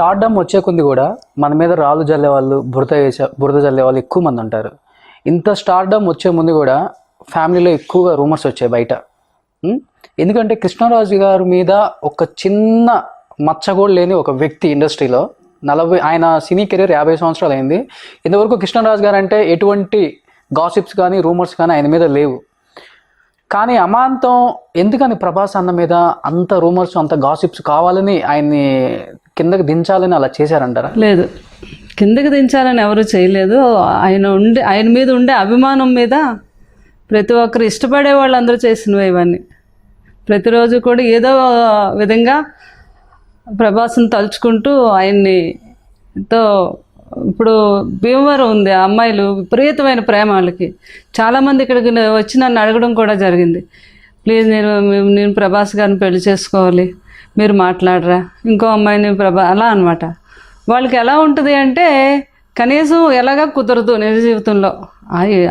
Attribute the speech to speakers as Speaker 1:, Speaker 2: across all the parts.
Speaker 1: Stardom వచ్చే కొద్ది కూడా మన మీద రాళ్ళు జల్లే వాళ్ళు బురద వేసే బురద జల్లే వాళ్ళు ఎక్కువ మంది ఉంటారు. ఇంత స్టార్డమ్ వచ్చే ముందు కూడా ఫ్యామిలీలో ఎక్కువగా రూమర్స్ వచ్చాయి బయట. ఎందుకంటే కృష్ణరాజు గారి మీద ఒక చిన్న మచ్చ కూడా లేని ఒక వ్యక్తి ఇండస్ట్రీలో నలభై ఆయన సినీ కెరీర్ యాభై సంవత్సరాలు అయింది. ఇంతవరకు కృష్ణరాజు గారు అంటే ఎటువంటి గాసిప్స్ కానీ రూమర్స్ కానీ ఆయన మీద లేవు. కానీ అమాంతం ఎందుకని ప్రభాస్ అన్న మీద అంత రూమర్స్ అంత గాసిప్స్ కావాలని ఆయన్ని కిందకి దించాలని అలా చేశారంటారా?
Speaker 2: లేదు. కిందకి దించాలని ఎవరు చేయలేదు. ఆయన ఉండే ఆయన మీద ఉండే అభిమానం మీద ప్రతి ఒక్కరు ఇష్టపడే వాళ్ళందరూ చేసినవి ఇవన్నీ. ప్రతిరోజు కూడా ఏదో విధంగా ప్రభాస్ని తలుచుకుంటూ ఆయన్ని తో ఇప్పుడు భీమవరం ఉంది ఆ అమ్మాయిలు విపరీతమైన ప్రేమ వాళ్ళకి. చాలామంది ఇక్కడికి వచ్చి నన్ను అడగడం కూడా జరిగింది. ప్లీజ్ నేను నేను ప్రభాస్ గారిని పెళ్ళి చేసుకోవాలి. మీరు మాట్లాడరా? ఇంకో అమ్మాయిని ప్రభా అలా అనమాట వాళ్ళకి ఎలా ఉంటుంది అంటే కనీసం ఎలాగా కుదరదు నిజ జీవితంలో.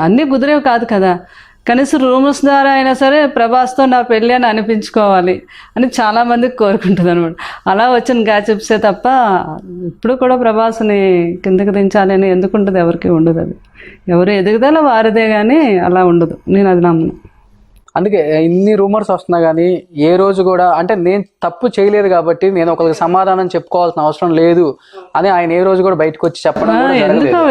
Speaker 2: అన్నీ కుదిరేవి కాదు కదా. కనీసం రూమ్స్ ద్వారా అయినా సరే ప్రభాస్తో నా పెళ్ళి అని అనిపించుకోవాలి అని చాలామందికి కోరుకుంటుంది అనమాట అలా వచ్చిన గ్యాచెప్సే తప్ప ఇప్పుడు కూడా ప్రభాస్ని కిందకి దించాలి అని ఎందుకు ఉంటుంది ఎవరికి ఉండదు అది. ఎవరు ఎదుగుదల వారిదే కానీ అలా ఉండదు. నేను అది నమ్మను.
Speaker 1: అందుకే ఇన్ని రూమర్స్ వస్తున్నా కానీ ఏ రోజు కూడా అంటే నేను తప్పు చేయలేదు కాబట్టి నేను ఒకరికి సమాధానం చెప్పుకోవాల్సిన అవసరం లేదు అని ఆయన ఏ రోజు కూడా బయటకు వచ్చి చెప్పడం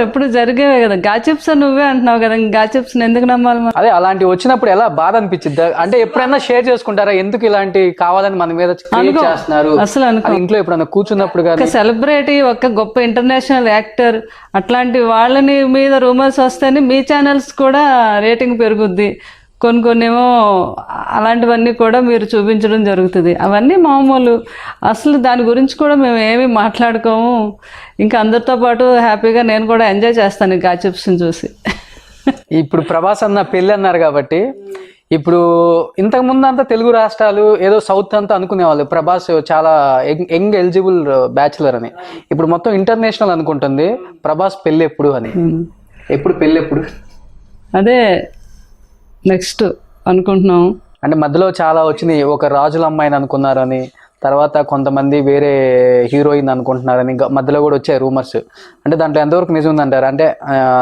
Speaker 2: ఎప్పుడు జరిగేవే కదా. గాచిప్స్ నువ్వే అంటున్నావు కదా. గాచిప్స్ ఎందుకు నమ్మాలి
Speaker 1: అదే అలాంటి వచ్చినప్పుడు ఎలా బాధ అనిపించింది అంటే ఎప్పుడైనా షేర్ చేసుకుంటారా? ఎందుకు ఇలాంటి కావాలని మన మీద చేస్తున్నారు?
Speaker 2: అసలు
Speaker 1: ఇంట్లో ఎప్పుడైనా కూర్చున్నప్పుడు
Speaker 2: ఒక సెలబ్రిటీ ఒక గొప్ప ఇంటర్నేషనల్ యాక్టర్ అట్లాంటి వాళ్ళని మీద రూమర్స్ వస్తేనే మీ ఛానల్స్ కూడా రేటింగ్ పెరుగుద్ది. కొన్ని కొన్ని ఏమో అలాంటివన్నీ కూడా మీరు చూపించడం జరుగుతుంది. అవన్నీ మామూలు. అసలు దాని గురించి కూడా మేము ఏమీ మాట్లాడుకోము. ఇంకా అందరితో పాటు హ్యాపీగా నేను కూడా ఎంజాయ్ చేస్తాను ఈ గాచిప్స్ని చూసి.
Speaker 1: ఇప్పుడు ప్రభాస్ అన్న పెళ్ళి అన్నారు కాబట్టి ఇప్పుడు ఇంతకు ముందు అంతా తెలుగు రాష్ట్రాలు ఏదో సౌత్ అంతా అనుకునేవాళ్ళు. ప్రభాస్ చాలా యంగ్- యంగ్ ఎలిజిబుల్ బ్యాచులర్ అని. ఇప్పుడు మొత్తం ఇంటర్నేషనల్ అనుకుంటుంది. ప్రభాస్ పెళ్ళి ఎప్పుడు అని. ఎప్పుడు పెళ్ళి ఎప్పుడు?
Speaker 2: అదే నెక్స్ట్ అనుకుంటున్నాం.
Speaker 1: అంటే మధ్యలో చాలా వచ్చినాయి ఒక రాజుల అమ్మాయిని అనుకున్నారని తర్వాత కొంతమంది వేరే హీరోయిన్ అనుకుంటున్నారని మధ్యలో కూడా వచ్చాయి రూమర్స్. అంటే దాంట్లో ఎంతవరకు నిజం ఉందంటారా? అంటే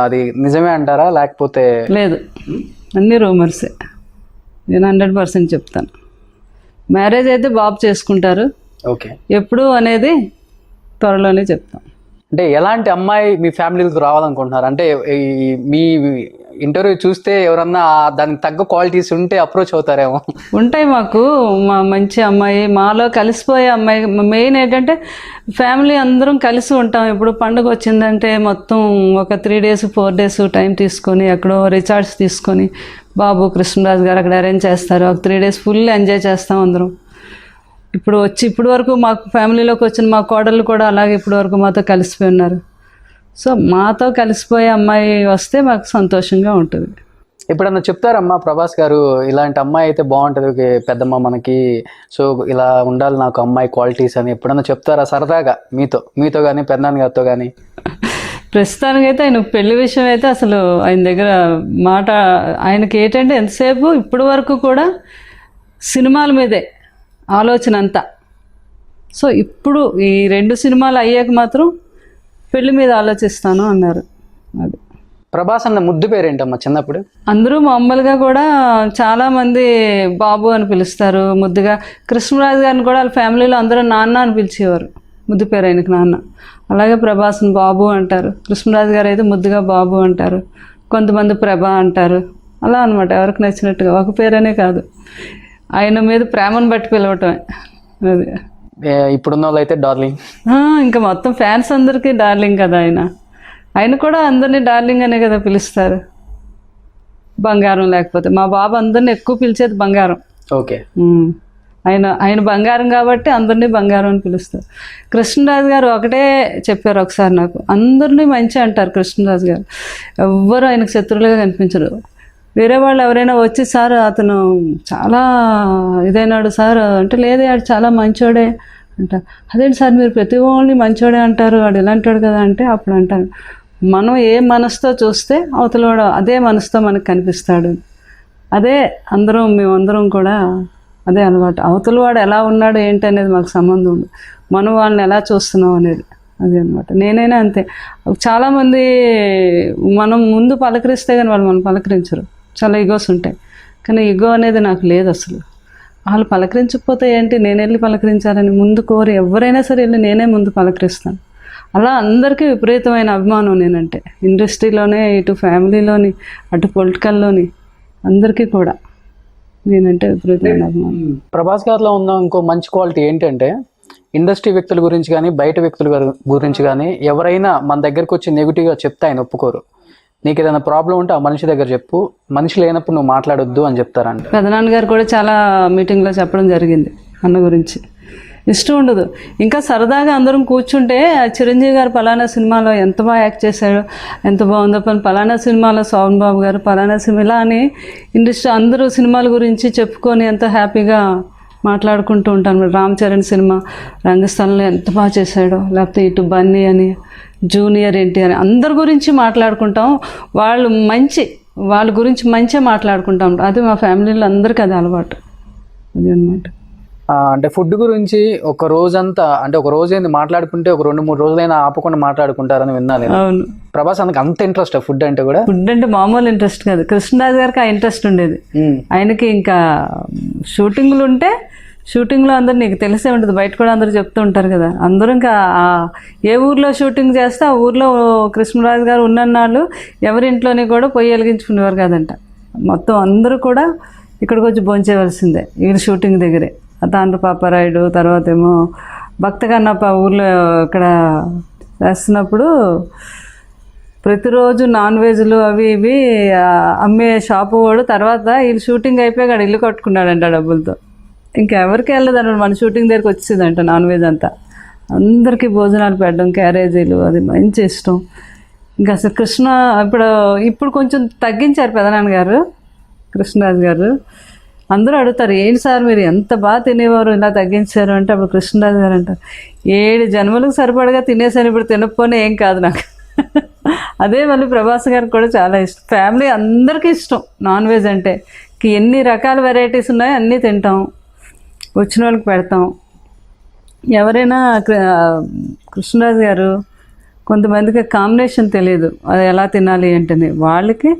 Speaker 1: అది నిజమే అంటారా? లేకపోతే
Speaker 2: లేదు. అన్నీ రూమర్సే నేను హండ్రెడ్ పర్సెంట్ చెప్తాను. మ్యారేజ్ అయితే బాబు చేసుకుంటారు.
Speaker 1: ఓకే.
Speaker 2: ఎప్పుడు అనేది త్వరలోనే చెప్తాం.
Speaker 1: అంటే ఎలాంటి అమ్మాయి మీ ఫ్యామిలీకి రావాలనుకుంటున్నారు? అంటే ఈ మీ ఇంటర్వ్యూ చూస్తే ఎవరన్నా దానికి తగ్గ క్వాలిటీస్ ఉంటే అప్రోచ్ అవుతారేమో.
Speaker 2: ఉంటాయి మాకు మా మంచి అమ్మాయి మాలో కలిసిపోయే అమ్మాయి. మెయిన్ ఏంటంటే ఫ్యామిలీ అందరం కలిసి ఉంటాం. ఇప్పుడు పండుగ వచ్చిందంటే మొత్తం ఒక three days four days time తీసుకొని ఎక్కడో రిచార్జ్ తీసుకొని బాబు కృష్ణరాజు గారు అక్కడ అరేంజ్ చేస్తారు. ఒక త్రీ డేస్ ఫుల్ ఎంజాయ్ చేస్తాం అందరం. ఇప్పుడు వచ్చి ఇప్పుడు వరకు మాకు ఫ్యామిలీలోకి వచ్చిన మా కోడళ్ళు కూడా అలాగే ఇప్పుడు వరకు మాతో కలిసిపోయి ఉన్నారు. సో మాతో కలిసిపోయే అమ్మాయి వస్తే మాకు సంతోషంగా ఉంటుంది.
Speaker 1: ఎప్పుడన్నా చెప్తారమ్మా ప్రభాస్ గారు ఇలాంటి అమ్మాయి అయితే బాగుంటుంది పెద్దమ్మ మనకి సో ఇలా ఉండాలి నాకు అమ్మాయి క్వాలిటీస్ అని ఎప్పుడన్నా చెప్తారా సరదాగా? మీతో మీతో కానీ పెద్దనాన్న గారితో కానీ
Speaker 2: ప్రస్తుతానికైతే ఆయన పెళ్ళి విషయం అయితే అసలు ఆయన దగ్గర మాట ఆయనకి ఏంటంటే ఎంతసేపు ఇప్పటి వరకు కూడా సినిమాల మీదే ఆలోచన అంతా. సో ఇప్పుడు ఈ రెండు సినిమాలు అయ్యాక మాత్రం పెళ్ళి మీద ఆలోచిస్తాను అన్నారు. అది.
Speaker 1: ప్రభాస్ అన్న ముద్దు పేరేంటమ్మా చిన్నప్పుడు?
Speaker 2: అందరూ మామూలుగా కూడా చాలామంది బాబు అని పిలుస్తారు. ముద్దుగా కృష్ణరాజు గారిని కూడా వాళ్ళ ఫ్యామిలీలో అందరూ నాన్న అని పిలిచేవారు. ముద్దు పేరు ఆయనకి నాన్న. అలాగే ప్రభాస్ని బాబు అంటారు. కృష్ణరాజు గారు అయితే ముద్దుగా బాబు అంటారు. కొంతమంది ప్రభా అంటారు. అలా అనమాట ఎవరికి నచ్చినట్టుగా. ఒక పేరనే కాదు. ఆయన మీద ప్రేమను బట్టి పిలవటమే. అది.
Speaker 1: ఇప్పుడున్న వాళ్ళు అయితే డార్లింగ్
Speaker 2: ఇంకా మొత్తం ఫ్యాన్స్ అందరికీ డార్లింగ్ కదా ఆయన. ఆయన కూడా అందరినీ డార్లింగ్ అనే కదా పిలుస్తారు. బంగారం లేకపోతే. మా బాబు అందరిని ఎక్కువ పిలిచేది బంగారం.
Speaker 1: ఓకే.
Speaker 2: ఆయన ఆయన బంగారం కాబట్టి అందరినీ బంగారం అని పిలుస్తారు. కృష్ణరాజు గారు ఒకటే చెప్పారు ఒకసారి నాకు. అందరినీ మంచి అంటారు కృష్ణరాజు గారు. ఎవ్వరు ఆయనకు శత్రువులుగా కనిపించరు. వేరే వాళ్ళు ఎవరైనా వచ్చి సార్ అతను చాలా ఇదైనాడు సార్. అంటే లేదే ఆడు చాలా మంచోడే. అంటారు అదేంటి సార్ మీరు ప్రతి ఓన్లీ మంచోడే అంటారు వాడు ఇలాంటివాడు కదా అంటే అప్పుడు అంటారు. మనం ఏ మనసుతో చూస్తే అవతలవాడు అదే మనసుతో మనకు కనిపిస్తాడు. అదే అందరం మేమందరం కూడా అదే అలవాటు. అవతల వాడు ఎలా ఉన్నాడు ఏంటి అనేది మాకు సంబంధం ఉంది మనం వాళ్ళని ఎలా చూస్తున్నాం అనేది అదే అనమాట నేనైనా అంతే. చాలామంది మనం ముందు పలకరిస్తే కానీ వాళ్ళు మనం పలకరించరు. చాలా ఈగోస్ ఉంటాయి. కానీ ఈగో అనేది నాకు లేదు అసలు. వాళ్ళు పలకరించకపోతే ఏంటి? నేను వెళ్ళి పలకరించాలని ముందు కోరి ఎవరైనా సరే వెళ్ళి నేనే ముందు పలకరిస్తాను. అలా అందరికీ విపరీతమైన అభిమానం నేనంటే. ఇండస్ట్రీలోనే ఇటు ఫ్యామిలీలోని అటు పొలిటికల్లోని అందరికీ కూడా నేనంటే విపరీతమైన అభిమానం.
Speaker 1: ప్రభాస్ గారిలో ఉన్న ఇంకో మంచి క్వాలిటీ ఏంటంటే ఇండస్ట్రీ వ్యక్తుల గురించి కానీ బయట వ్యక్తుల గురించి కానీ ఎవరైనా మన దగ్గరకు వచ్చి నెగిటివ్గా చెప్తే ఆయన ఒప్పుకోరు. నీకు ఏదైనా ప్రాబ్లం ఉంటే ఆ మనిషి దగ్గర చెప్పు. మనిషి లేనప్పుడు నువ్వు మాట్లాడొద్దు అని చెప్తారంట.
Speaker 2: పెదనాన్న గారు కూడా చాలా మీటింగ్లో చెప్పడం జరిగింది అన్న గురించి. ఇష్టం ఉండదు. ఇంకా సరదాగా అందరం కూర్చుంటే చిరంజీవి గారు పలానా సినిమాలో ఎంత బాగా యాక్ట్ చేశాడు ఎంత బాగుందో. పని పలానా సినిమాలో సోమన్ బాబు గారు పలానా సినిమా ఇలా అని ఇండస్ట్రీ అందరూ సినిమాల గురించి చెప్పుకొని ఎంత హ్యాపీగా మాట్లాడుకుంటూ ఉంటాను. రామ్ చరణ్ సినిమా రంగస్థలంలో ఎంత బాగా చేశాడో లేకపోతే ఇటు బన్నీ అని జూనియర్ ఎన్టీఆర్ అందరి గురించి మాట్లాడుకుంటాం. వాళ్ళు మంచి వాళ్ళ గురించి మంచిగా మాట్లాడుకుంటాం. అది మా ఫ్యామిలీలో అందరికీ అది అలవాటు. అది అనమాట
Speaker 1: అంటే ఫుడ్ గురించి ఒక రోజంతా అంటే ఒక రోజు ఏంది మాట్లాడుకుంటే ఒక రెండు మూడు రోజులైనా ఆపకుండా మాట్లాడుకుంటారని విన్నాను నేను.
Speaker 2: అవును.
Speaker 1: ప్రభాస్ అందుకు అంత ఇంట్రెస్ట్ ఫుడ్ అంటే కూడా?
Speaker 2: ఫుడ్ అంటే మామూలు ఇంట్రెస్ట్ కాదు. కృష్ణరాజు గారికి ఆ ఇంట్రెస్ట్ ఉండేది. ఆయనకి ఇంకా షూటింగ్లు ఉంటే షూటింగ్లో అందరు నీకు తెలిసే ఉంటుంది. బయట కూడా అందరూ చెప్తూ ఉంటారు కదా. అందరూ ఇంకా ఏ ఊర్లో షూటింగ్ చేస్తే ఆ ఊర్లో కృష్ణరాజు గారు ఉన్నన్నాళ్ళు ఎవరి ఇంట్లోని కూడా పొయ్యి వెలిగించుకునేవారు కాదంట. మొత్తం అందరూ కూడా ఇక్కడికి వచ్చి భోంచేయవలసిందే. వీళ్ళ షూటింగ్ దగ్గరే. తాండ్రు పాపారాయుడు తర్వాత ఏమో భక్త కన్నప్ప ఊర్లో ఇక్కడ వేస్తున్నప్పుడు ప్రతిరోజు నాన్ వెజ్లు అవి ఇవి అమ్మే షాపు వాడు తర్వాత వీళ్ళు షూటింగ్ అయిపోయాక ఇల్లు కట్టుకున్నాడంట డబ్బులతో. ఇంకెవరికి వెళ్ళదు మన షూటింగ్ దగ్గరికి వచ్చేదంట నాన్ వెజ్ అంతా. అందరికీ భోజనాలు పెట్టడం క్యారేజీలు అది మంచి ఇష్టం. ఇంకా అసలు కృష్ణ ఇప్పుడు ఇప్పుడు కొంచెం తగ్గించారు పెదనాన్న గారు కృష్ణరాజు గారు. అందరూ అడుగుతారు ఏంటి సార్ మీరు ఎంత బాగా తినేవారు ఇలా తగ్గించారు? అంటే అప్పుడు కృష్ణరాజు గారు అంటారు ఏడు జన్మలకు సరిపడగా తినేసాను ఇప్పుడు తినకపోతే ఏం కాదు నాకు. అదే మళ్ళీ ప్రభాస్ గారికి కూడా చాలా ఇష్టం. ఫ్యామిలీ అందరికీ ఇష్టం నాన్ వెజ్ అంటే. ఎన్ని రకాల వెరైటీస్ ఉన్నాయో అన్నీ తింటాం వచ్చిన వాళ్ళకి పెడతాం. ఎవరైనా కృష్ణరాజు గారు కొంతమందికి కాంబినేషన్ తెలియదు అది ఎలా తినాలి ఏంటని వాళ్ళకి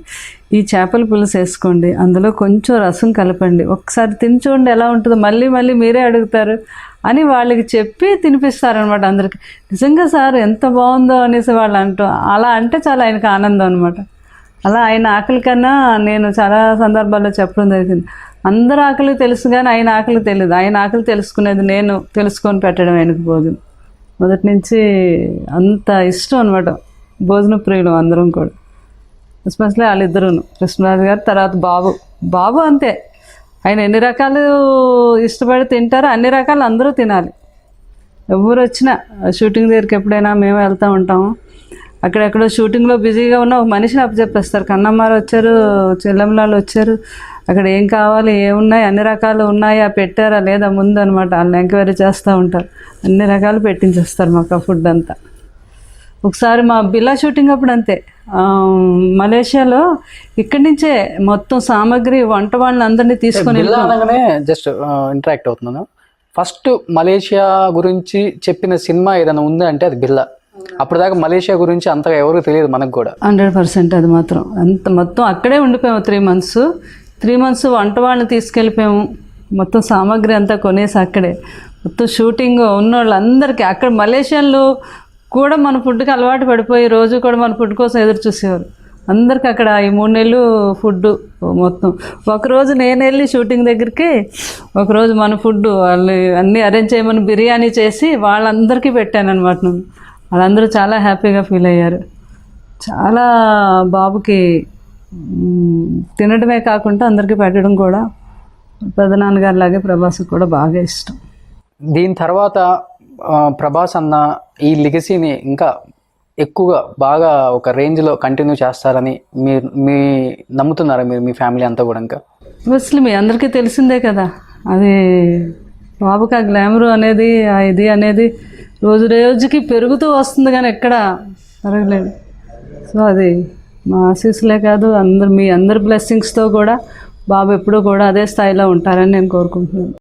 Speaker 2: ఈ చేపల పులుసు వేసుకోండి. అందులో కొంచెం రసం కలపండి. ఒకసారి తిని చూడండి ఎలా ఉంటుందో. మళ్ళీ మళ్ళీ మీరే అడుగుతారు అని వాళ్ళకి చెప్పి తినిపిస్తారనమాట అందరికి. నిజంగా సార్ ఎంత బాగుందో అనేసి వాళ్ళు అంటూ అలా అంటే చాలా ఆయనకు ఆనందం అనమాట అలా ఆయన ఆకలి కన్నా నేను చాలా సందర్భాల్లో చెప్పడం జరిగింది. అందరు ఆకలి తెలుసు కానీ ఆయన ఆకలి తెలియదు ఆయన ఆకలి తెలుసుకునేది నేను తెలుసుకొని పెట్టడం ఆయనకు భోజనం మొదటి నుంచి అంత ఇష్టం అనమాట భోజన ప్రియులు అందరం కూడా. ఎస్పెషల్లీ వాళ్ళిద్దరూ కృష్ణరాజు గారు తర్వాత బాబు. బాబు అంతే. ఆయన ఎన్ని రకాలు ఇష్టపడి తింటారో అన్ని రకాలు అందరూ తినాలి. ఎవరు వచ్చినా షూటింగ్ దగ్గరికి ఎప్పుడైనా మేము వెళ్తూ ఉంటాము. అక్కడెక్కడో షూటింగ్లో బిజీగా ఉన్న ఒక మనిషిని అప్పచెప్పేస్తారు. కన్నమ్మారు వచ్చారు చెల్లెమ్మలాలు వచ్చారు. అక్కడ ఏం కావాలి ఏమున్నాయి అన్ని రకాలు ఉన్నాయా పెట్టారా లేదా ముందు అనమాట వాళ్ళని ఎంక్వైరీ చేస్తూ ఉంటారు. అన్ని రకాలు పెట్టించేస్తారు మాకు ఆ ఫుడ్ అంతా. ఒకసారి మా బిల్లా షూటింగ్ అప్పుడు అంతే. మలేషియాలో ఇక్కడి నుంచే మొత్తం సామాగ్రి వంట వాళ్ళని అందరినీ తీసుకొని
Speaker 1: జస్ట్ ఇంటరాక్ట్ అవుతున్నాను. ఫస్ట్ మలేషియా గురించి చెప్పిన సినిమా ఏదైనా ఉంది అంటే అది బిల్లా అప్పుడు దాకా మలేషియా గురించి అంతగా ఎవరికి తెలియదు మనకు కూడా.
Speaker 2: హండ్రెడ్ పర్సెంట్ అది మాత్రం. అంత మొత్తం అక్కడే ఉండిపోయాము త్రీ మంత్స్. త్రీ మంత్స్ వంట వాళ్ళని తీసుకెళ్ళిపోయాము. మొత్తం సామాగ్రి అంతా కొనేసి అక్కడే. మొత్తం షూటింగ్ ఉన్న వాళ్ళందరికీ అక్కడ మలేషియన్లు కూడా మన ఫుడ్కి అలవాటు పడిపోయి రోజు కూడా మన ఫుడ్ కోసం ఎదురు చూసేవారు. అందరికి అక్కడ ఈ మూడు నెలలు ఫుడ్ మొత్తం. ఒకరోజు నేను వెళ్ళి షూటింగ్ దగ్గరికి ఒకరోజు మన ఫుడ్ వాళ్ళు అన్నీ అరేంజ్ చేయమని బిర్యానీ చేసి వాళ్ళందరికీ పెట్టాను అనమాట నేను వాళ్ళందరూ చాలా హ్యాపీగా ఫీల్ అయ్యారు. చాలా బాబుకి తినడమే కాకుండా అందరికీ పెట్టడం కూడా పెదనాన్నగారి లాగే ప్రభాస్కి కూడా బాగా ఇష్టం.
Speaker 1: దీని తర్వాత ప్రభాస్ అన్న ఈ లిగసీని ఇంకా ఎక్కువగా బాగా ఒక రేంజ్లో కంటిన్యూ చేస్తారని మీరు మీ నమ్ముతున్నారా మీరు మీ ఫ్యామిలీ అంతా కూడా ఇంకా?
Speaker 2: అసలు మీ అందరికీ తెలిసిందే కదా. అది బాబుకి ఆ గ్లామర్ అనేది ఆ ఇది అనేది రోజు రోజుకి పెరుగుతూ వస్తుంది కానీ ఎక్కడ పెరగలేదు. సో అది మా ఆశీస్సులే కాదు అందరు మీ అందరి బ్లెస్సింగ్స్తో కూడా బాబు ఎప్పుడూ కూడా అదే స్థాయిలో ఉంటారని నేను కోరుకుంటున్నాను.